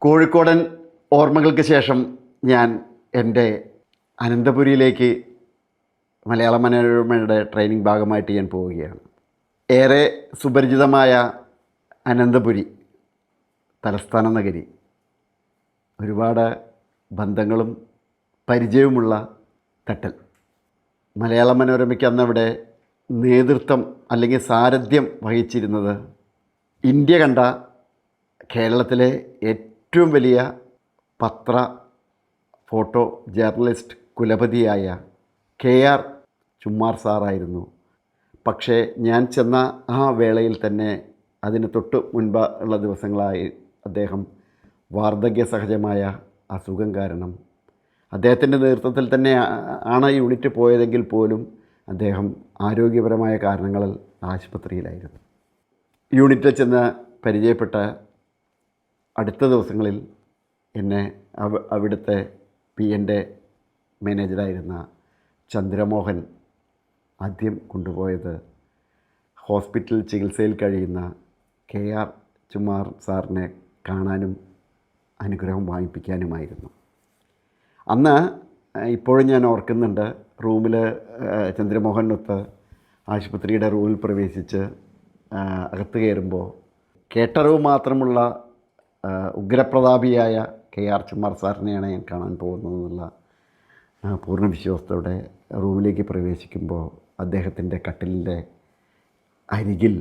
കോഴിക്കോടൻ ഓർമ്മകൾക്ക് ശേഷം ഞാൻ എന്റെ അനന്തപുരിയിലേക്ക് മലയാള മനോരമയുടെ ട്രെയിനിങ് ഭാഗമായിട്ട് ഞാൻ പോവുകയാണ്. ഏറെ സുപരിചിതമായ അനന്തപുരി തലസ്ഥാന നഗരി. ഒരുപാട് ബന്ധങ്ങളും പരിചയവുമുള്ള തട്ടൽ. മലയാള മനോരമയ്ക്ക് അന്നവിടെ നേതൃത്വം അല്ലെങ്കിൽ സാരഥ്യം വഹിച്ചിരുന്നത് ഇന്ത്യ കണ്ട കേരളത്തിലെ ഏറ്റവും വലിയ പത്ര ഫോട്ടോ ജേർണലിസ്റ്റ് കുലപതിയായ കെ ആർ ചുമ്മാർ സാറായിരുന്നു. പക്ഷേ ഞാൻ ചെന്ന ആ വേളയിൽ തന്നെ അതിന് തൊട്ട് മുൻപ് ഉള്ള ദിവസങ്ങളായി അദ്ദേഹം വാർദ്ധക്യ സഹജമായ അസുഖം കാരണം അദ്ദേഹത്തിന്റെ നേതൃത്വത്തിൽ തന്നെ ആണ് യൂണിറ്റ് പോയതെങ്കിൽ പോലും അദ്ദേഹം ആരോഗ്യപരമായ കാരണങ്ങളിൽ ആശുപത്രിയിലായിരുന്നു. യൂണിറ്റിൽ ചെന്ന് പരിചയപ്പെട്ട അടുത്ത ദിവസങ്ങളിൽ എന്നെ അവ അവിടുത്തെ പി എന്റെ മാനേജറായിരുന്ന ചന്ദ്രമോഹൻ ആദ്യം കൊണ്ടുപോയത് ഹോസ്പിറ്റൽ ചികിത്സയിൽ കഴിയുന്ന കെ ആർ ചുമാർ സാറിനെ കാണാനും അനുഗ്രഹം വാങ്ങിപ്പിക്കാനുമായിരുന്നു. അന്ന് ഇപ്പോഴും ഞാൻ ഓർക്കുന്നുണ്ട് റൂമിൽ ചന്ദ്രമോഹനൊത്ത് ആശുപത്രിയുടെ റൂമിൽ പ്രവേശിച്ച് അകത്ത് കയറുമ്പോൾ കേട്ടറിവ് മാത്രമുള്ള ഉഗ്രപ്രതാപിയായ കെ ആർ ചുമാർ സാറിനെയാണ് ഞാൻ കാണാൻ പോകുന്നതെന്നുള്ള പൂർണ വിശ്വാസത്തോടെ റൂമിലേക്ക് പ്രവേശിക്കുമ്പോൾ അദ്ദേഹത്തിന്റെ കട്ടിലിന്റെ അരികിൽ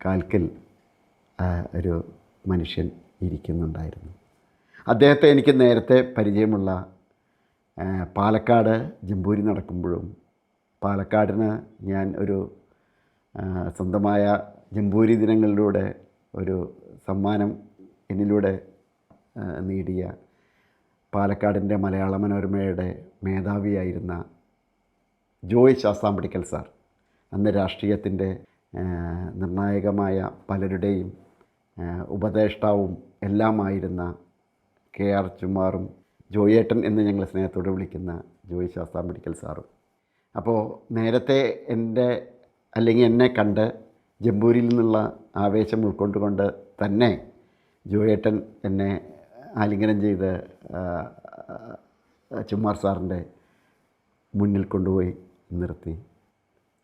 കാൽക്കൽ ഒരു മനുഷ്യൻ ഇരിക്കുന്നുണ്ടായിരുന്നു. അദ്ദേഹത്തെ എനിക്ക് നേരത്തെ പരിചയമുള്ള പാലക്കാട് ജമ്പൂരി നടക്കുമ്പോഴും പാലക്കാടിന് ഞാൻ ഒരു സ്വന്തമായ ജമ്പൂരി ദിനങ്ങളിലൂടെ ഒരു സമ്മാനം എന്നിലൂടെ നേടിയ പാലക്കാടിന്റെ മലയാള മനോരമയുടെ മേധാവിയായിരുന്ന ജോയ് ശാസ്താമ്പടിക്കൽ സാർ. അന്ന് രാഷ്ട്രീയത്തിന്റെ നിർണായകമായ പലരുടെയും ഉപദേഷ്ടാവും എല്ലാമായിരുന്ന കെ ആർ ചുമാറും ജോയേട്ടൻ എന്ന് ഞങ്ങൾ സ്നേഹത്തോടെ വിളിക്കുന്ന ജോയ് ശാസ്താമ്പടിക്കൽ സാറും. അപ്പോൾ നേരത്തെ എന്റെ അല്ലെങ്കിൽ എന്നെ കണ്ട് ജമ്പൂരിൽ നിന്നുള്ള ആവേശം ഉൾക്കൊണ്ടുകൊണ്ട് തന്നെ ജോയേട്ടൻ എന്നെ ആലിംഗനം ചെയ്ത് ചുമ്മാർ സാറിന്റെ മുന്നിൽ കൊണ്ടുപോയി നിർത്തി.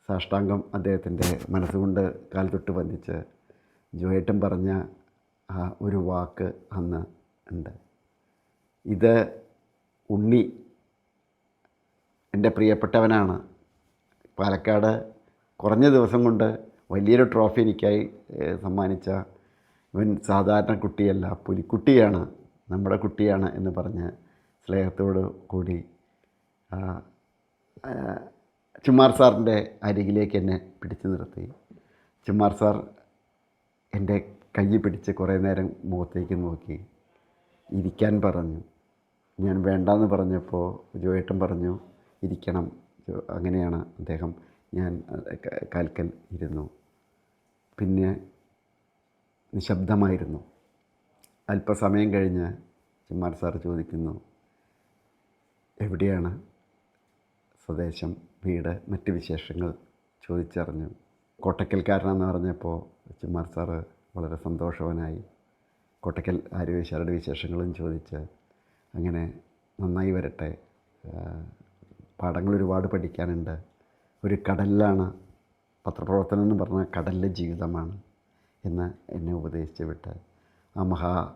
സാഷ്ടാംഗം അദ്ദേഹത്തിന്റെ മനസ്സുകൊണ്ട് കാൽ തൊട്ട് വന്ദിച്ച് ജോയേട്ടൻ പറഞ്ഞ ആ ഒരു വാക്ക് അന്ന് ഉണ്ട്. ഇത് ഉണ്ണി എന്റെ പ്രിയപ്പെട്ടവനാണ്. പാലക്കാട് കുറഞ്ഞ ദിവസം കൊണ്ട് വലിയൊരു ട്രോഫി എനിക്കായി സമ്മാനിച്ച ഇവൻ സാധാരണ കുട്ടിയല്ല പുലിക്കുട്ടിയാണ് നമ്മുടെ കുട്ടിയാണ് എന്ന് പറഞ്ഞ് സ്നേഹത്തോട് കൂടി ചുമ്മാർ സാറിന്റെ അരികിലേക്ക് എന്നെ പിടിച്ചു നിർത്തി. ചുമ്മാർ സാർ എന്റെ കൈ പിടിച്ച് കുറേ നേരം മുഖത്തേക്ക് നോക്കി. ഇരിക്കാൻ പറഞ്ഞു. ഞാൻ വേണ്ടാന്ന് പറഞ്ഞപ്പോൾ ജോയേട്ടൻ പറഞ്ഞു ഇരിക്കണം അങ്ങനെയാണ് അദ്ദേഹം ഞാൻ കാൽക്കൽ ഇരുന്നു. പിന്നെ നിശബ്ദമായിരുന്നു. അല്പസമയം കഴിഞ്ഞ് ചുമ്മാർ സാർ ചോദിക്കുന്നു എവിടെയാണ് സ്വദേശം വീട് മറ്റ് വിശേഷങ്ങൾ? ചോദിച്ചറിഞ്ഞു. കോട്ടക്കൽക്കാരനെന്ന് പറഞ്ഞപ്പോൾ ചുമ്മാർ സാറ് വളരെ സന്തോഷവനായി. കോട്ടക്കൽ ആരോഗ്യശാലയുടെ വിശേഷങ്ങളും ചോദിച്ച് അങ്ങനെ നന്നായി വരട്ടെ. പാഠങ്ങൾ ഒരുപാട് പഠിക്കാനുണ്ട്. ഒരു കടലിലാണ് പത്രപ്രവർത്തനം എന്ന് പറഞ്ഞാൽ കടലിലെ ജീവിതമാണ്. എന്ന് എന്നെ ഉപദേശിച്ച് വിട്ട് ആ മഹാ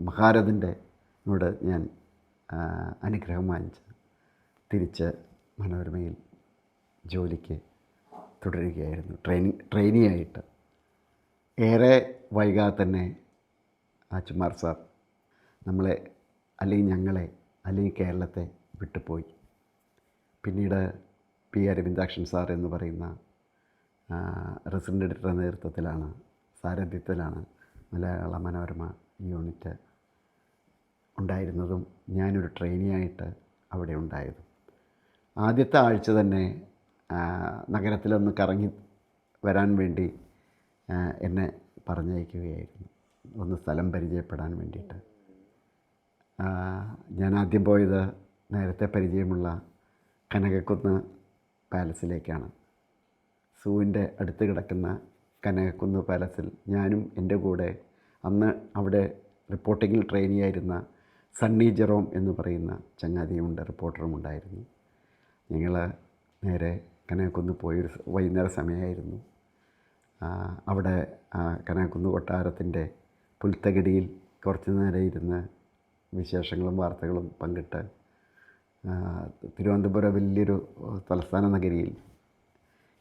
മഹാരഥന്റെ നോട് ഞാൻ അനുഗ്രഹം വാങ്ങിച്ച് തിരിച്ച് മനോരമയിൽ ജോലിക്ക് തുടരുകയായിരുന്നു. ട്രെയിനിങ് ട്രെയിനിയായിട്ട്. ഏറെ വൈകാതെ തന്നെ ആ ചുമാർ സാർ നമ്മളെ അല്ലെങ്കിൽ ഞങ്ങളെ അല്ലെങ്കിൽ കേരളത്തെ വിട്ടുപോയി. പിന്നീട് പി അരവിന്ദാക്ഷൻ സാർ എന്ന് പറയുന്ന റെസിഡന്റ് എഡിറ്ററുടെ നേതൃത്വത്തിലാണ് സാരഥ്യത്തിലാണ് മലയാള മനോരമ യൂണിറ്റ് ഉണ്ടായിരുന്നതും ഞാനൊരു ട്രെയിനിയായിട്ട് അവിടെ ഉണ്ടായതും. ആദ്യത്തെ ആഴ്ച തന്നെ നഗരത്തിലൊന്ന് കറങ്ങി വരാൻ വേണ്ടി എന്നെ പറഞ്ഞയക്കുകയായിരുന്നു. ഒന്ന് സ്ഥലം പരിചയപ്പെടാൻ വേണ്ടിയിട്ട്. ഞാൻ ആദ്യം പോയത് നേരത്തെ പരിചയമുള്ള കനകക്കുന്ന് പാലസിലേക്കാണ് സൂവിന്റെ അടുത്ത് കിടക്കുന്ന കനകക്കുന്ന് പാലസിൽ ഞാനും എന്റെ കൂടെ അന്ന് അവിടെ റിപ്പോർട്ടിങ്ങിൽ ട്രെയിനിയായിരുന്ന സണ്ണി ജെറോം എന്ന് പറയുന്ന ചങ്ങാതിയുമുണ്ട് റിപ്പോർട്ടറും ഉണ്ടായിരുന്നു. ഞങ്ങൾ നേരെ കനകക്കുന്ന് പോയൊരു വൈകുന്നേര സമയമായിരുന്നു. അവിടെ കനകക്കുന്ന് കൊട്ടാരത്തിന്റെ പുൽത്തകിടിയിൽ കുറച്ച് നേരം ഇരുന്ന് വിശേഷങ്ങളും വാർത്തകളും പങ്കിട്ട് തിരുവനന്തപുരം വലിയൊരു തലസ്ഥാന നഗരിയിൽ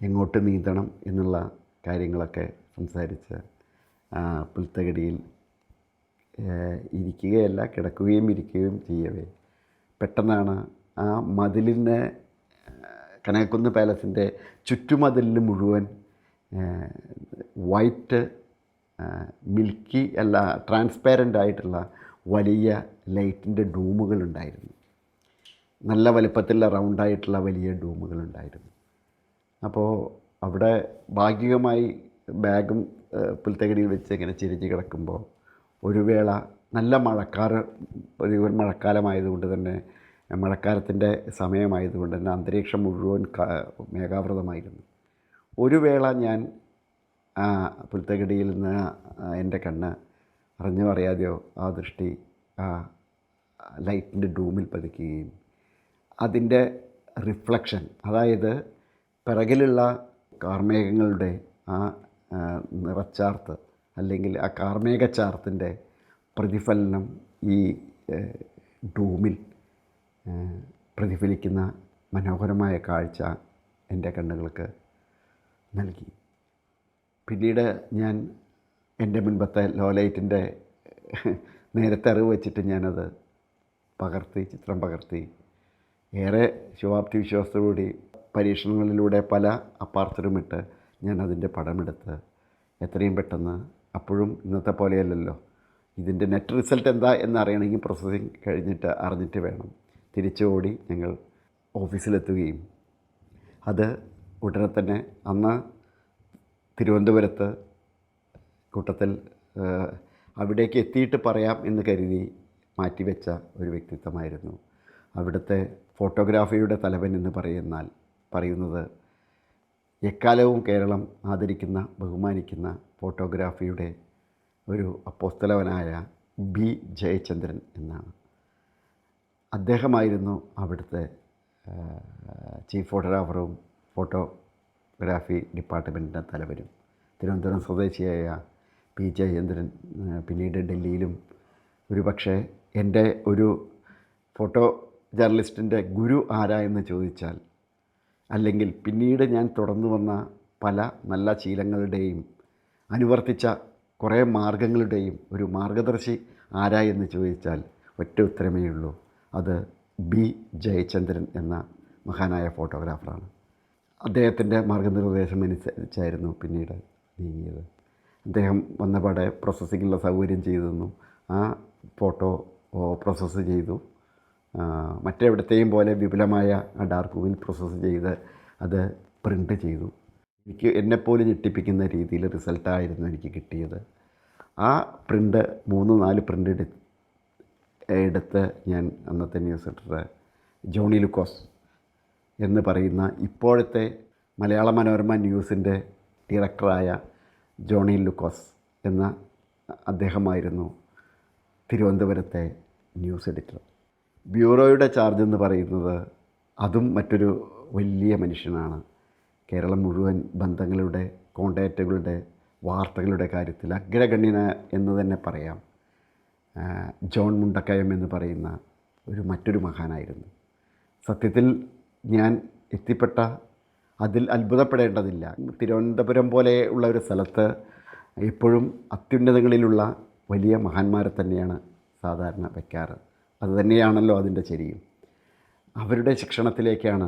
എങ്ങോട്ട് നീന്തണം എന്നുള്ള കാര്യങ്ങളൊക്കെ സംസാരിച്ച് പുൽത്തകടിയിൽ ഇരിക്കുകയല്ല കിടക്കുകയും ഇരിക്കുകയും ചെയ്യവേ. പെട്ടെന്നാണ് ആ മതിലിന്റെ കനകക്കുന്ന് പാലസിന്റെ ചുറ്റുമതിലിന് മുഴുവൻ വൈറ്റ് മിൽക്കി അല്ല ട്രാൻസ്പാരന്റ് ആയിട്ടുള്ള വലിയ ലൈറ്റിന്റെ ഡൂമുകളുണ്ടായിരുന്നു നല്ല വലുപ്പത്തിലുള്ള റൗണ്ടായിട്ടുള്ള വലിയ ഡൂമുകളുണ്ടായിരുന്നു അപ്പോൾ അവിടെ ഭാഗികമായി ബാഗും പുൽത്തകടിയിൽ വെച്ച് ഇങ്ങനെ ചിരിഞ്ഞ് കിടക്കുമ്പോൾ ഒരു വേള നല്ല മഴക്കാറ് ഒരു മഴക്കാലമായതുകൊണ്ട് തന്നെ മഴക്കാലത്തിന്റെ സമയമായതുകൊണ്ട് തന്നെ അന്തരീക്ഷം മുഴുവൻ മേഘാവൃതമായിരുന്നു. ഒരു വേള ഞാൻ ആ പുൽത്തകിടിയിൽ നിന്ന് എന്റെ കണ്ണ് അറിഞ്ഞോ അറിയാതെയോ ആ ദൃഷ്ടി ആ ലൈറ്റിന്റെ ഡൂമിൽ പതിക്കുകയും അതിന്റെ റിഫ്ലക്ഷൻ അതായത് പിറകിലുള്ള കാർമേഘങ്ങളുടെ ആ നിറച്ചാർത്ത് അല്ലെങ്കിൽ ആ കാർമേഘച്ചാർത്തിന്റെ പ്രതിഫലനം ഈ ഡൂമിൽ പ്രതിഫലിക്കുന്ന മനോഹരമായ കാഴ്ച എന്റെ കണ്ണുകൾക്ക് നൽകി. പിന്നീട് ഞാൻ എന്റെ മുൻപത്തെ ലോലൈറ്റിന്റെ നേരത്തെ അറിവ് വെച്ചിട്ട് ഞാനത് പകർത്തി ചിത്രം പകർത്തി. ഏറെ ശുഭാപ്തി വിശ്വാസത്തോടുകൂടി പരീക്ഷണങ്ങളിലൂടെ പല അപ്പാർച്ചറുമിട്ട് ഞാൻ അതിന്റെ പടമെടുത്ത് എത്രയും പെട്ടെന്ന് അപ്പോഴും ഇന്നത്തെ പോലെയല്ലല്ലോ. ഇതിന്റെ നെറ്റ് റിസൾട്ട് എന്താ എന്നറിയണമെങ്കിൽ പ്രോസസ്സിങ് കഴിഞ്ഞിട്ട് അറിഞ്ഞിട്ട് വേണം. തിരിച്ചു ഓടി ഞങ്ങൾ ഓഫീസിലെത്തുകയും. അത് ഉടനെ തന്നെ അന്ന് തിരുവനന്തപുരത്ത് കൂട്ടത്തിൽ അവിടേക്ക് എത്തിയിട്ട് പറയാം എന്ന് കരുതി മാറ്റിവെച്ച ഒരു വ്യക്തിത്വമായിരുന്നു. അവിടുത്തെ ഫോട്ടോഗ്രാഫിയുടെ തലവൻ എന്ന് പറയുന്നാൽ പറയുന്നത്. എക്കാലവും കേരളം ആദരിക്കുന്ന ബഹുമാനിക്കുന്ന ഫോട്ടോഗ്രാഫിയുടെ ഒരു അപ്പോസ്തലവനായ ബി. ജയചന്ദ്രൻ എന്നാണ്. അദ്ദേഹമായിരുന്നു അവിടുത്തെ ചീഫ് ഫോട്ടോഗ്രാഫറും ഫോട്ടോഗ്രാഫി ഡിപ്പാർട്ട്മെന്റിന്റെ തലവനും. തിരുവനന്തപുരം സ്വദേശിയായ പി. ജയചന്ദ്രൻ പിന്നീട് ഡൽഹിയിലും ഒരു പക്ഷേ എന്റെ ഒരു ഫോട്ടോ ജേർണലിസ്റ്റിന്റെ ഗുരു ആരാ എന്ന് ചോദിച്ചാൽ അല്ലെങ്കിൽ പിന്നീട് ഞാൻ തുടർന്നു വന്ന പല നല്ല ശീലങ്ങളുടെയും അനുവർത്തിച്ച കുറേ മാർഗങ്ങളുടെയും ഒരു മാർഗദർശി ആരാ എന്ന് ചോദിച്ചാൽ ഒറ്റ ഉത്തരമേ ഉള്ളൂ. അത് ബി ജയചന്ദ്രൻ എന്ന മഹാനായ ഫോട്ടോഗ്രാഫറാണ്. അദ്ദേഹത്തിന്റെ മാർഗനിർദ്ദേശം അനുസരിച്ചായിരുന്നു പിന്നീട് നീങ്ങിയത്. അദ്ദേഹം വന്നപാടെ പ്രോസസ്സിങ്ങുള്ള സൗകര്യം ചെയ്തു തന്നു. ആ ഫോട്ടോ പ്രോസസ്സ് ചെയ്തു. മറ്റെവിടത്തെയും പോലെ വിപുലമായ ഡാർക്ക് റൂമിൽ പ്രോസസ്സ് ചെയ്ത് അത് പ്രിന്റ് ചെയ്തു. എനിക്ക് എന്നെപ്പോലും ഞെട്ടിപ്പിക്കുന്ന രീതിയിൽ റിസൾട്ടായിരുന്നു എനിക്ക് കിട്ടിയത്. ആ പ്രിന്റ് മൂന്ന് നാല് പ്രിന്റ് എടു എടുത്ത് ഞാൻ അന്നത്തെ ന്യൂസ് എഡിറ്റർ ജോണി ലുക്കോസ് എന്ന് പറയുന്ന ഇപ്പോഴത്തെ മലയാള മനോരമ ന്യൂസിന്റെ ഡയറക്ടറായ ജോണി ലുക്കോസ് എന്ന അദ്ദേഹമായിരുന്നു തിരുവനന്തപുരത്തെ ന്യൂസ് എഡിറ്റർ ബ്യൂറോയുടെ ചാർജ് എന്ന് പറയുന്നത് അതും മറ്റൊരു വലിയ മനുഷ്യനാണ്. കേരളം മുഴുവൻ ബന്ധങ്ങളുടെ കോണ്ടാക്റ്റുകളുടെ വാർത്തകളുടെ കാര്യത്തിൽ അഗ്രഗണ്യന എന്ന് തന്നെ പറയാം. ജോൺ മുണ്ടക്കയം എന്ന് പറയുന്ന ഒരു മറ്റൊരു മഹാനായിരുന്നു. സത്യത്തിൽ ഞാൻ എത്തിപ്പെട്ട അതിൽ അത്ഭുതപ്പെടേണ്ടതില്ല. തിരുവനന്തപുരം പോലെ ഉള്ള ഒരു സ്ഥലത്ത് എപ്പോഴും അത്യുന്നതങ്ങളിലുള്ള വലിയ മഹാന്മാരെ തന്നെയാണ് സാധാരണ വയ്ക്കാറ് അത് തന്നെയാണല്ലോ അതിന്റെ ശരിയും. അവരുടെ ശിക്ഷണത്തിലേക്കാണ്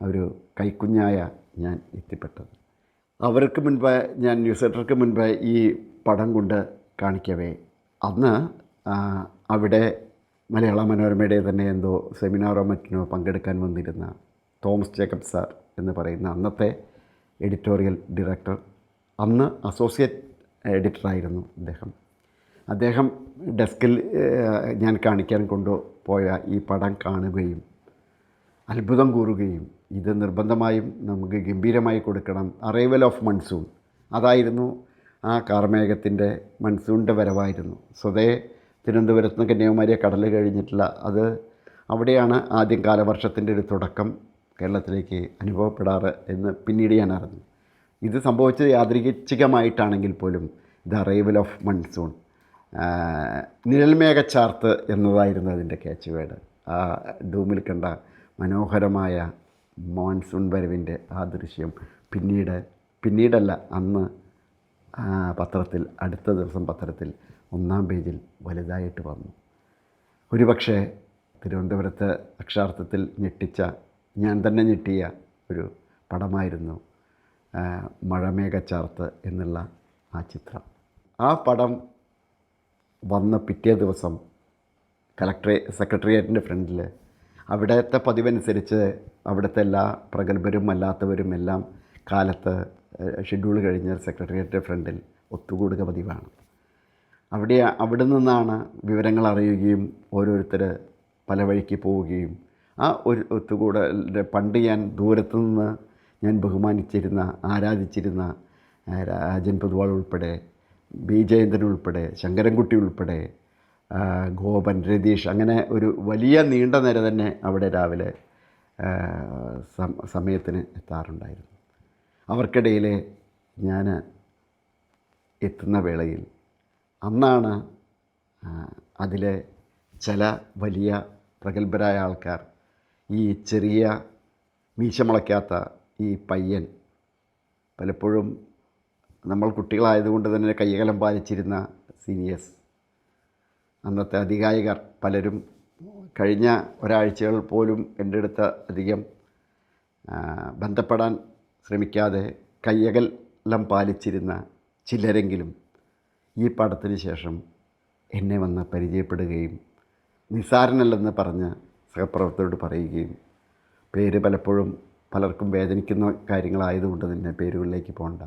ഒരു കൈക്കുഞ്ഞായ ഞാൻ എത്തിപ്പെട്ടത്. അവർക്ക് മുൻപ് ഞാൻ ന്യൂസ് ലെറ്റർക്ക് മുൻപ് ഈ പടം കൊണ്ട് കാണിക്കവേ. അന്ന് അവിടെ മലയാള മനോരമയുടെ തന്നെ എന്തോ സെമിനാറോ മറ്റിനോ പങ്കെടുക്കാൻ വന്നിരുന്ന തോമസ് ജേക്കബ് സാർ എന്ന് പറയുന്ന അന്നത്തെ എഡിറ്റോറിയൽ ഡയറക്ടർ അന്ന് അസോസിയേറ്റ് എഡിറ്ററായിരുന്നു അദ്ദേഹം അദ്ദേഹം ഡെസ്കിൽ ഞാൻ കാണിക്കാൻ കൊണ്ടുപോയ ഈ പടം കാണുകയും അത്ഭുതം കൂറുകയും ഇത് നിർബന്ധമായും നമുക്ക് ഗംഭീരമായി കൊടുക്കണം. അറൈവൽ ഓഫ് മൺസൂൺ അതായിരുന്നു ആ കാർമേഘത്തിന്റെ മൺസൂണിന്റെ വരവായിരുന്നു. സ്വതേ തിരുവനന്തപുരത്ത് നിന്ന് കന്യാകുമാരിയെ കടൽ കഴിഞ്ഞിട്ടില്ല. അത് അവിടെയാണ് ആദ്യം കാലവർഷത്തിന്റെ ഒരു തുടക്കം കേരളത്തിലേക്ക് അനുഭവപ്പെടാറ് എന്ന് പിന്നീട് ഞാൻ അറിഞ്ഞു. ഇത് സംഭവിച്ചത് യാദൃച്ഛികമായിട്ടാണെങ്കിൽ പോലും ദ അറൈവൽ ഓഫ് മൺസൂൺ നിഴൽമേഘച്ചാർത്ത് എന്നതായിരുന്നു അതിന്റെ ക്യാച്ച് വേഡ് ആ ഡൂമിൽ കണ്ട മനോഹരമായ മോൺസൂൺ വരവിന്റെ ആ ദൃശ്യം പിന്നീട് പിന്നീടല്ല അന്ന് പത്രത്തിൽ അടുത്ത ദിവസം പത്രത്തിൽ ഒന്നാം പേജിൽ വലുതായിട്ട് വന്നു. ഒരുപക്ഷെ തിരുവനന്തപുരത്ത് അക്ഷരാർത്ഥത്തിൽ ഞെട്ടിച്ച ഞാൻ തന്നെ ഞെട്ടിയ ഒരു പടമായിരുന്നു മഴമേഘച്ചാർത്ത് എന്നുള്ള ആ ചിത്രം. ആ പടം വന്ന പിറ്റേ ദിവസം കലക്ടറേ സെക്രട്ടേറിയറ്റിന്റെ ഫ്രണ്ടിൽ അവിടുത്തെ പതിവനുസരിച്ച് അവിടുത്തെ എല്ലാ പ്രഗത്ഭരും അല്ലാത്തവരും എല്ലാം കാലത്ത് ഷെഡ്യൂൾ കഴിഞ്ഞ് സെക്രട്ടേറിയറ്റിന്റെ ഫ്രണ്ടിൽ ഒത്തുകൂടുക പതിവാണ്. അവിടെ അവിടെ നിന്നാണ് വിവരങ്ങൾ അറിയുകയും ഓരോരുത്തർ പല വഴിക്ക് പോവുകയും ആ ഒരു ഒത്തുകൂടലിന്റെ പണ്ട് ഞാൻ ദൂരത്തു നിന്ന് ഞാൻ ബഹുമാനിച്ചിരുന്ന ആരാധിച്ചിരുന്ന രാജൻ പൊതുവാൾ ഉൾപ്പെടെ ബി ജയേന്ദ്രൻ ഉൾപ്പെടെ ശങ്കരൻകുട്ടി ഉൾപ്പെടെ ഗോപൻ രതീഷ് അങ്ങനെ ഒരു വലിയ നീണ്ട നിര തന്നെ അവിടെ രാവിലെ സമയത്തിന് എത്താറുണ്ടായിരുന്നു. അവർക്കിടയിൽ ഞാൻ എത്തുന്ന വേളയിൽ അന്നാണ് അതിലെ ചില വലിയ പ്രഗത്ഭരായ ആൾക്കാർ ഈ ചെറിയ മീശ മുളയ്ക്കാത്ത ഈ പയ്യൻ പലപ്പോഴും നമ്മൾ കുട്ടികളായതുകൊണ്ട് തന്നെ കയ്യകലം പാലിച്ചിരുന്ന സീനിയേഴ്സ്. അന്നത്തെ അധികായികർ പലരും കഴിഞ്ഞ ഒരാഴ്ചകൾ പോലും എന്റെ അടുത്ത് അധികം ബന്ധപ്പെടാൻ ശ്രമിക്കാതെ കയ്യകലം പാലിച്ചിരുന്ന ചിലരെങ്കിലും ഈ പടത്തിന് ശേഷം എന്നെ വന്ന് പരിചയപ്പെടുകയും നിസാരനല്ലെന്ന് പറഞ്ഞ് സഹപ്രവർത്തകരോട് പറയുകയും പേര് പലപ്പോഴും പലർക്കും വേദനിക്കുന്ന കാര്യങ്ങളായതുകൊണ്ട് തന്നെ പേരുകളിലേക്ക് പോകണ്ട.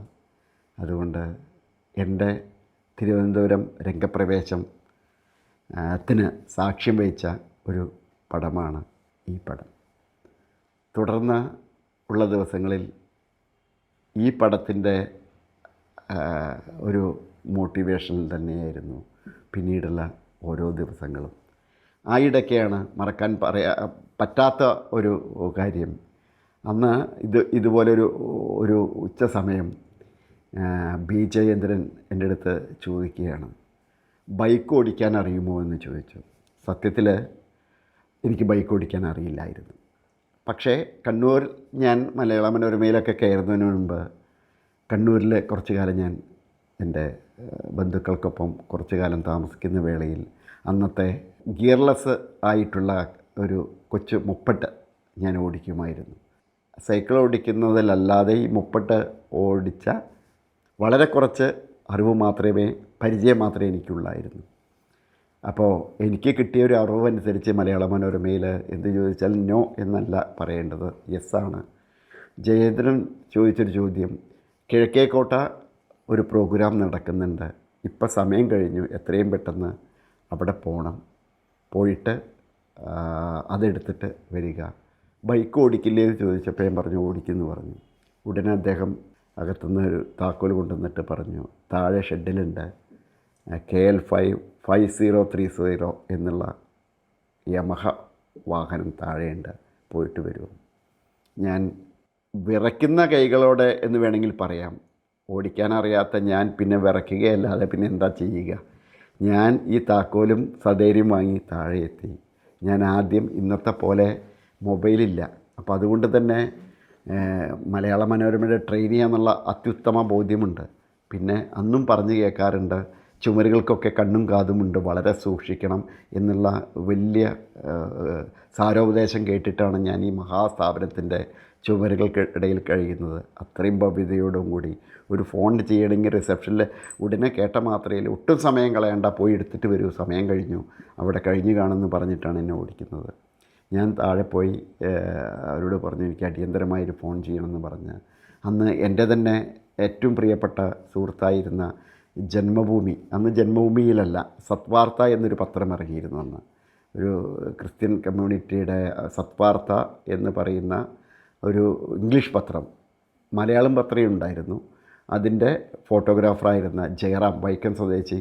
അതുകൊണ്ട് എന്റെ തിരുവനന്തപുരം രംഗപ്രവേശം ത്തിന് സാക്ഷ്യം വഹിച്ച ഒരു പടമാണ് ഈ പടം. തുടർന്ന് ഉള്ള ദിവസങ്ങളിൽ ഈ പടത്തിന്റെ ഒരു മോട്ടിവേഷൻ തന്നെയായിരുന്നു പിന്നീടുള്ള ഓരോ ദിവസങ്ങളും. ആ ഇടയ്ക്കാണ് മറക്കാൻ പറയാ പറ്റാത്ത ഒരു കാര്യം. അന്ന് ഇത് ഇതുപോലൊരു ഒരു ഉച്ച സമയം ബി ജയേന്ദ്രൻ എന്റെ അടുത്ത് ചോദിക്കുകയാണ് ബൈക്ക് ഓടിക്കാൻ അറിയുമോ? എന്ന് ചോദിച്ചു. സത്യത്തിൽ എനിക്ക് ബൈക്ക് ഓടിക്കാൻ അറിയില്ലായിരുന്നു. പക്ഷേ കണ്ണൂർ ഞാൻ മലയാള മനോരമയിലൊക്കെ കയറുന്നതിന് മുൻപ് കണ്ണൂരിൽ കുറച്ചു കാലം ഞാൻ എന്റെ ബന്ധുക്കൾക്കൊപ്പം കുറച്ചു കാലം താമസിക്കുന്ന വേളയിൽ അന്നത്തെ ഗിയർലെസ് ആയിട്ടുള്ള ഒരു കൊച്ചു മുപ്പട്ട് ഞാൻ ഓടിക്കുമായിരുന്നു. സൈക്കിൾ ഓടിക്കുന്നതിലല്ലാതെ ഈ മുപ്പട്ട് ഓടിച്ച വളരെ കുറച്ച് അറിവ് മാത്രമേ പരിചയം മാത്രമേ എനിക്കുള്ളായിരുന്നു. അപ്പോൾ എനിക്ക് കിട്ടിയ ഒരു അറിവ് അനുസരിച്ച് മലയാള മനോരമയിൽ എന്ത് ചോദിച്ചാൽ നോ എന്നല്ല പറയേണ്ടത് യെസ് ആണ്. ജയേന്ദ്രൻ ചോദിച്ചൊരു ചോദ്യം കിഴക്കേക്കോട്ട ഒരു പ്രോഗ്രാം നടക്കുന്നുണ്ട് ഇപ്പം സമയം കഴിഞ്ഞു എത്രയും പെട്ടെന്ന് അവിടെ പോകണം പോയിട്ട് അതെടുത്തിട്ട് വരിക. ബൈക്ക് ഓടിക്കില്ലേ എന്ന് ചോദിച്ചപ്പോൾ ഞാൻ പറഞ്ഞു ഓടിക്കുമെന്ന് പറഞ്ഞു. ഉടനെ അദ്ദേഹം അകത്തുനിന്ന് ഒരു താക്കോൽ കൊണ്ടുവന്നിട്ട് പറഞ്ഞു താഴെ ഷെഡിലുണ്ട് K L five five zero three zero എന്നുള്ള യമഹ വാഹനം താഴെയുണ്ട് പോയിട്ട് വരുമോ ഞാൻ വിറയ്ക്കുന്ന കൈകളോടെ എന്ന് വേണമെങ്കിൽ പറയാം. ഓടിക്കാൻ അറിയാത്ത ഞാൻ പിന്നെ വിറയ്ക്കുകയല്ലാതെ പിന്നെ എന്താ ചെയ്യുക? ഞാൻ ഈ താക്കോലും സധൈര്യം വാങ്ങി താഴെ എത്തി ഞാൻ ആദ്യം ഇന്നത്തെ പോലെ മൊബൈലില്ല. അപ്പോൾ അതുകൊണ്ട് തന്നെ മലയാള മനോരമയുടെ ട്രെയിൻ ചെയ്യാന്നുള്ള അത്യുത്തമ ബോധ്യമുണ്ട്. പിന്നെ അന്നും പറഞ്ഞു കേൾക്കാറുണ്ട് ചുമരുകൾക്കൊക്കെ കണ്ണും കാതുമുണ്ട് വളരെ സൂക്ഷിക്കണം എന്നുള്ള വലിയ സാരോപദേശം കേട്ടിട്ടാണ് ഞാൻ ഈ മഹാസ്ഥാപനത്തിന്റെ ചുമരുകൾക്കിടയിൽ കഴിയുന്നത്. അത്രയും ഭവ്യതയോടും കൂടി ഒരു ഫോൺ ചെയ്യണമെങ്കിൽ റിസപ്ഷനിൽ ഉടനെ കേട്ട മാത്രയിൽ ഒട്ടും സമയം കളയണ്ട പോയി എടുത്തിട്ട് വരൂ സമയം കഴിഞ്ഞു. അവിടെ കഴിഞ്ഞു കാണുമെന്ന് പറഞ്ഞിട്ടാണ് എന്നെ ഓടിക്കുന്നത്. ഞാൻ താഴെ പോയി അവരോട് പറഞ്ഞു എനിക്ക് അടിയന്തരമായൊരു ഫോൺ ചെയ്യണമെന്ന് പറഞ്ഞ്. അന്ന് എന്റെ തന്നെ ഏറ്റവും പ്രിയപ്പെട്ട സുഹൃത്തായിരുന്ന ജന്മഭൂമി അന്ന് ജന്മഭൂമിയിലല്ല സത്വാർത്ത എന്നൊരു പത്രം ഇറങ്ങിയിരുന്നു അന്ന്. ഒരു ക്രിസ്ത്യൻ കമ്മ്യൂണിറ്റിയുടെ സത്വാർത്ത എന്ന് പറയുന്ന ഒരു ഇംഗ്ലീഷ് പത്രം മലയാളം പത്രയും ഉണ്ടായിരുന്നു. അതിന്റെ ഫോട്ടോഗ്രാഫറായിരുന്ന ജയറാം വൈക്കം സ്വദേശി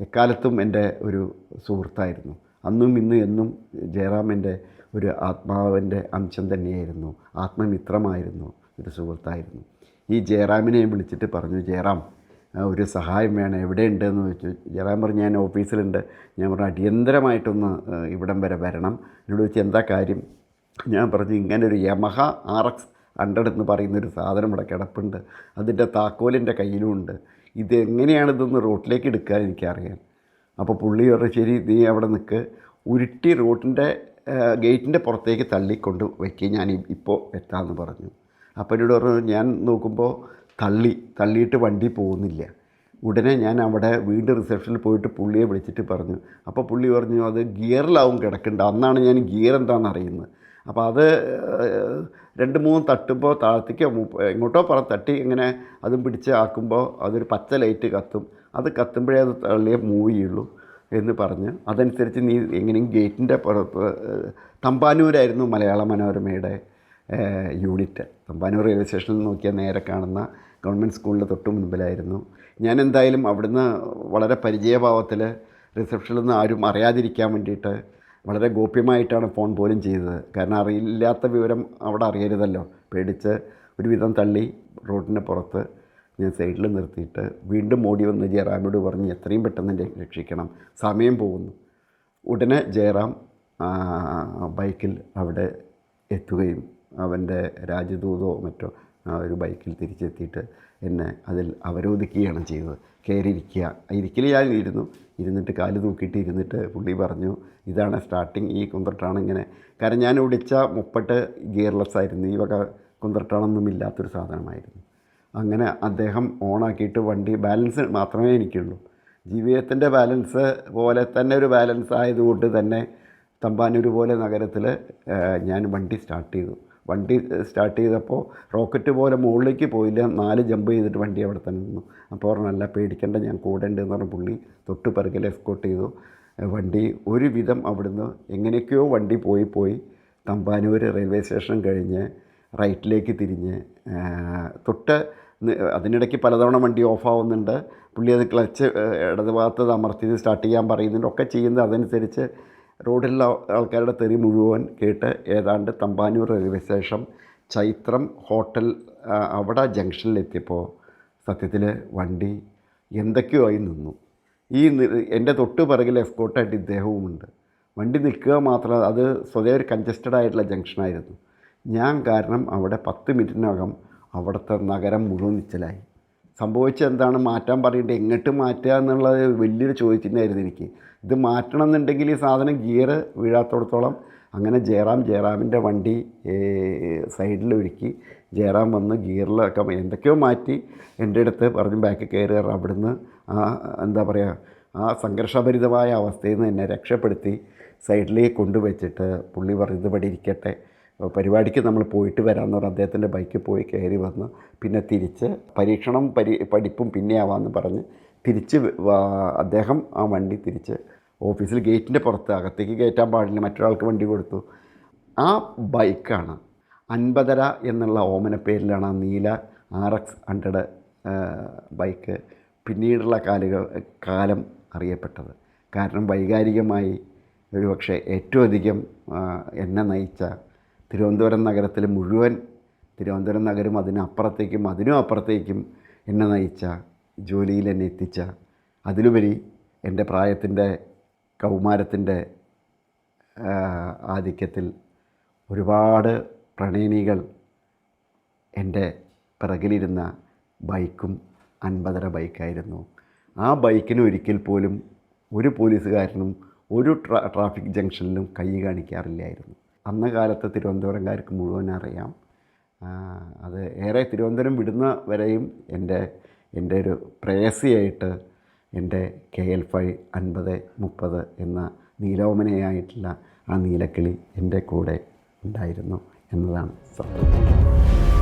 എക്കാലത്തും എന്റെ ഒരു സുഹൃത്തായിരുന്നു. അന്നും ഇന്നും എന്നും ജയറാം എന്റെ ഒരു ആത്മാവിന്റെ അംശം തന്നെയായിരുന്നു. ആത്മമിത്രമായിരുന്നു ഒരു സുഹൃത്തായിരുന്നു. ഈ ജയറാമിനെ വിളിച്ചിട്ട് പറഞ്ഞു ജയറാം ഒരു സഹായം വേണം. എവിടെയുണ്ടെന്ന് ചോദിച്ചു ജയറാം പറഞ്ഞു ഞാൻ ഓഫീസിലുണ്ട്. ഞാൻ പറഞ്ഞു അടിയന്തരമായിട്ടൊന്ന് ഇവിടം വരെ വരണം. എന്നോട് ചോദിച്ചു എന്താ കാര്യം? ഞാൻ പറഞ്ഞു ഇങ്ങനെ ഒരു യമഹ ആർ എക്സ് ഹൺഡ്രഡ് എന്ന് പറയുന്ന ഒരു സാധനം ഇവിടെ കിടപ്പുണ്ട്. അതിന്റെ താക്കോലിന്റെ കയ്യിലുമുണ്ട് ഇത് എങ്ങനെയാണ് ഇതൊന്ന് റോട്ടിലേക്ക് എടുക്കാൻ എനിക്കറിയാം അപ്പോൾ പുള്ളി പറഞ്ഞു ശരി നീ അവിടെ നിൽക്ക്. ഉരുട്ടി റോട്ടിന്റെ ഗേറ്റിന്റെ പുറത്തേക്ക് തള്ളിക്കൊണ്ട് വയ്ക്കുക ഞാൻ ഇപ്പോൾ എത്താമെന്ന് പറഞ്ഞു. അപ്പം എന്നോട് പറഞ്ഞു ഞാൻ നോക്കുമ്പോൾ തള്ളി തള്ളിയിട്ട് വണ്ടി പോകുന്നില്ല. ഉടനെ ഞാൻ അവിടെ വീണ്ടും റിസപ്ഷനിൽ പോയിട്ട് പുള്ളിയെ വിളിച്ചിട്ട് പറഞ്ഞു. അപ്പോൾ പുള്ളി പറഞ്ഞു അത് ഗിയറിലാവും കിടക്കേണ്ട. അന്നാണ് ഞാൻ ഗിയർ എന്താണെന്ന് അറിയുന്നത്. അപ്പോൾ അത് രണ്ട് മൂന്ന് തട്ടുമ്പോൾ താഴത്തേക്കോ എങ്ങോട്ടോ പറ തട്ടി ഇങ്ങനെ അതും പിടിച്ച് ആക്കുമ്പോൾ അതൊരു പച്ച ലൈറ്റ് കത്തും. അത് കത്തുമ്പോഴേ അത് തള്ളിയേ മൂവ് ചെയ്യുള്ളൂ. എന്ന് പറഞ്ഞ് അതനുസരിച്ച് നീ എങ്ങനെയും ഗേറ്റിന്റെ പുറത്ത് തമ്പാനൂരായിരുന്നു മലയാള മനോരമയുടെ യൂണിറ്റ്. തമ്പാനൂർ റെയിൽവേ സ്റ്റേഷനിൽ നോക്കിയാൽ നേരെ കാണുന്ന ഗവൺമെന്റ് സ്കൂളിന്റെ തൊട്ട് മുൻപിലായിരുന്നു. ഞാൻ എന്തായാലും അവിടുന്ന് വളരെ പരിചയഭാവത്തിൽ റിസപ്ഷനിൽ നിന്ന് ആരും അറിയാതിരിക്കാൻ വേണ്ടിയിട്ട് വളരെ ഗോപ്യമായിട്ടാണ് ഫോൺ പോലും ചെയ്തത്. കാരണം അറിയില്ലാത്ത വിവരം അവിടെ അറിയരുതല്ലോ. പേടിച്ച് ഒരുവിധം തള്ളി റോഡിന് പുറത്ത് ഞാൻ സൈഡിൽ നിർത്തിയിട്ട് വീണ്ടും ഓടി വന്ന് ജയറാമിനോട് പറഞ്ഞ് എത്രയും പെട്ടെന്ന് എന്നെ രക്ഷിക്കണം. സമയം പോകുന്നു. ഉടനെ ജയറാം ബൈക്കിൽ അവിടെ എത്തുകയും അവന്റെ രാജദൂതോ മറ്റോ ഒരു ബൈക്കിൽ തിരിച്ചെത്തിയിട്ട് എന്നെ അതിൽ അവരോധിക്കുകയാണ് ചെയ്തത്. കയറിയിരിക്കുക. ഇരിക്കൽ ഞാൻ ഇരുന്നു. ഇരുന്നിട്ട് കാൽ തൂക്കിയിട്ട് ഇരുന്നിട്ട് പുള്ളി പറഞ്ഞു ഇതാണ് സ്റ്റാർട്ടിങ് ഈ കുന്തട്ടാണ് ഇങ്ങനെ. കാരണം ഞാൻ ഓടിച്ച മുപ്പട്ട് ഗിയർലെസ് ആയിരുന്നു ഈ വക കുന്തട്ടാണൊന്നും ഇല്ലാത്തൊരു സാധനമായിരുന്നു. അങ്ങനെ അദ്ദേഹം ഓണാക്കിയിട്ട് വണ്ടി ബാലൻസ് മാത്രമേ എനിക്കുള്ളൂ. ജീവിതത്തിന്റെ ബാലൻസ് പോലെ തന്നെ ഒരു ബാലൻസ് ആയതുകൊണ്ട് തന്നെ തമ്പാനൂർ പോലെ നഗരത്തിൽ ഞാൻ വണ്ടി സ്റ്റാർട്ട് ചെയ്തു. വണ്ടി സ്റ്റാർട്ട് ചെയ്തപ്പോൾ റോക്കറ്റ് പോലെ മുകളിലേക്ക് പോയില്ല. നാല് ജമ്പ് ചെയ്തിട്ട് വണ്ടി അവിടെ തന്നെ നിന്നു. അപ്പോൾ പറഞ്ഞല്ല പേടിക്കേണ്ട ഞാൻ കൂടെ ഉണ്ട് എന്ന് പറഞ്ഞ പുള്ളി തൊട്ട് പിറകിൽ എസ്കോട്ട് ചെയ്തു. വണ്ടി ഒരുവിധം അവിടുന്ന് എങ്ങനെയൊക്കെയോ വണ്ടി പോയി പോയി തമ്പാനൂർ റെയിൽവേ സ്റ്റേഷൻ കഴിഞ്ഞ് റൈറ്റിലേക്ക് തിരിഞ്ഞ് തൊട്ട് അതിനിടയ്ക്ക് പലതവണ വണ്ടി ഓഫാവുന്നുണ്ട്. പുള്ളി അത് ക്ലച്ച് ഇടത് ഭാഗത്ത് സ്റ്റാർട്ട് ചെയ്യാൻ പറയുന്നുണ്ട്. ഒക്കെ ചെയ്യുന്നത് അതനുസരിച്ച് റോഡിലുള്ള ആൾക്കാരുടെ തെറി മുഴുവൻ കേട്ട് ഏതാണ്ട് Thampanoor railway station Chaithram hotel അവിടെ ജംഗ്ഷനിലെത്തിയപ്പോൾ സത്യത്തിൽ വണ്ടി എന്തൊക്കെയോ ആയി നിന്നു. ഈ എന്റെ തൊട്ട് പിറകിൽ എസ്കോട്ടായിട്ട് ഇദ്ദേഹവുമുണ്ട്. വണ്ടി നിൽക്കുക മാത്രമല്ല അത് സ്വതേ ഒരു കൺജസ്റ്റഡ് ആയിട്ടുള്ള ജംഗ്ഷനായിരുന്നു. ഞാൻ കാരണം അവിടെ പത്ത് മിനിറ്റിനകം അവിടുത്തെ നഗരം മുഴുവൻ നിശ്ചലായി. സംഭവിച്ചത് എന്താണ്? മാറ്റാൻ പറഞ്ഞിട്ട് എങ്ങോട്ട് മാറ്റുക എന്നുള്ളത് വലിയൊരു ചോദിച്ചിട്ടുണ്ടായിരുന്നു എനിക്ക്. ഇത് മാറ്റണം എന്നുണ്ടെങ്കിൽ ഈ സാധനം ഗിയർ വീഴാത്തോടത്തോളം അങ്ങനെ ജയറാം ജയറാമിന്റെ വണ്ടി സൈഡിൽ ഒരുക്കി ജയറാം വന്ന് ഗിയറിലൊക്കെ എന്തൊക്കെയോ മാറ്റി എന്റെ അടുത്ത് പറഞ്ഞ് ബാക്കിൽ കയറി അവിടുന്ന് ആ എന്താ പറയുക ആ സംഘർഷഭരിതമായ അവസ്ഥയിൽ നിന്ന് എന്നെ രക്ഷപ്പെടുത്തി സൈഡിലേക്ക് കൊണ്ടുവച്ചിട്ട് പുള്ളി പറഞ്ഞു പടി ഇരിക്കട്ടെ. പരിപാടിക്ക് നമ്മൾ പോയിട്ട് വരാമെന്ന് പറഞ്ഞ് അദ്ദേഹത്തിന്റെ ബൈക്കിൽ പോയി കയറി വന്ന് പിന്നെ തിരിച്ച് പരീക്ഷണം പരി പഠിപ്പും പിന്നെ ആവാമെന്ന് പറഞ്ഞ് തിരിച്ച് അദ്ദേഹം ആ വണ്ടി തിരിച്ച് ഓഫീസിൽ ഗേറ്റിന്റെ പുറത്ത് അകത്തേക്ക് കയറ്റാൻ പാടില്ല മറ്റൊരാൾക്ക് വണ്ടി കൊടുത്തു. ആ ബൈക്കാണ് അൻപതര എന്നുള്ള ഓമന പേരിലാണ് ആ നീല ആർ എക്സ് ഹൺഡ്രഡ് ബൈക്ക് പിന്നീടുള്ള കാലുകൾ കാലം അറിയപ്പെട്ടത്. കാരണം വൈകാരികമായി ഒരുപക്ഷെ ഏറ്റവും അധികം എന്നെ നയിച്ച തിരുവനന്തപുരം നഗരത്തിൽ മുഴുവൻ തിരുവനന്തപുരം നഗരം അതിനപ്പുറത്തേക്കും അതിനും അപ്പുറത്തേക്കും എന്നെ നയിച്ച ജോലിയിൽ എന്നെ എത്തിച്ച അതിലുപരി എന്റെ പ്രായത്തിന്റെ കൗമാരത്തിന്റെ ആധിക്യത്തിൽ ഒരുപാട് പ്രണയിനികൾ എന്റെ പിറകിലിരുന്ന ബൈക്കും അൻപതര ബൈക്കായിരുന്നു. ആ ബൈക്കിന് ഒരിക്കൽ പോലും ഒരു പോലീസുകാരനും ഒരു ട്രാ ട്രാഫിക് ജംഗ്ഷനിലും കൈ കാണിക്കാറില്ലായിരുന്നു. അന്ന കാലത്ത് തിരുവനന്തപുരംകാർക്ക് മുഴുവൻ അറിയാം അത് ഏറെ തിരുവനന്തപുരം വിടുന്ന വരെയും എന്റെ എന്റെ ഒരു പ്രേയസിയായിട്ട് എന്റെ കെ എൽ ഫൈവ് അൻപത് മുപ്പത് എന്ന നീലോമനയായിട്ടുള്ള ആ നീലക്കിളി എന്റെ കൂടെ ഉണ്ടായിരുന്നു എന്നതാണ് സത്യം.